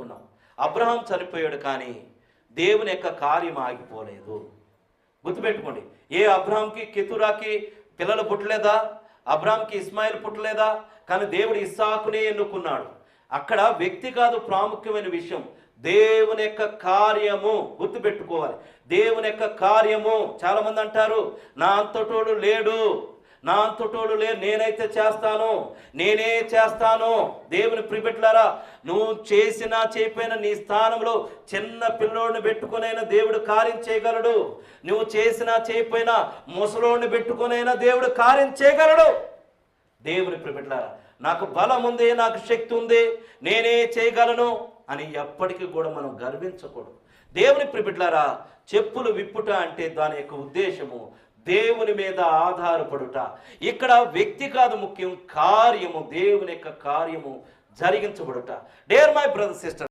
ఉన్నాం అబ్రహాం చనిపోయాడు కానీ దేవుని యొక్క కార్యం ఆగిపోలేదు. గుర్తుపెట్టుకోండి ఏ అబ్రహాంకి కెతురాకి పిల్లలు పుట్టలేదా? అబ్రహాంకి ఇస్మాయిల్ పుట్టలేదా? కానీ దేవుడు ఇస్సాకునే ఎన్నుకున్నాడు. అక్కడ వ్యక్తి కాదు ప్రాముఖ్యమైన విషయం దేవుని యొక్క కార్యము. గుర్తుపెట్టుకోవాలి దేవుని యొక్క కార్యము. చాలామంది అంటారు నా అంతటోడు లేడు. నా అంతటోడు లే నేనైతే చేస్తాను. నేనే చేస్తాను. దేవుని ప్రిపెట్లారా నువ్వు చేసినా చేయపోయినా నీ స్థానంలో చిన్న పిల్లోడిని పెట్టుకునైనా దేవుడు కార్యం చేయగలడు. నువ్వు చేసినా చేయపోయినా ముసలోడిని పెట్టుకునైనా దేవుడు కార్యం చేయగలడు. దేవుని ప్రిపెట్లారా నాకు బలం ఉంది నాకు శక్తి ఉంది నేనే చేయగలను అని ఎప్పటికీ కూడా మనం గర్వించకూడదు. దేవుని ప్రిపెట్లారా చెప్పులు విప్పుట అంటే దాని యొక్క ఉద్దేశము దేవుని మీద ఆధారపడుట. ఇక్కడ వ్యక్తి కాదు ముఖ్యం కార్యము దేవుని యొక్క కార్యము జరిగించబడుట. Dear my brother sister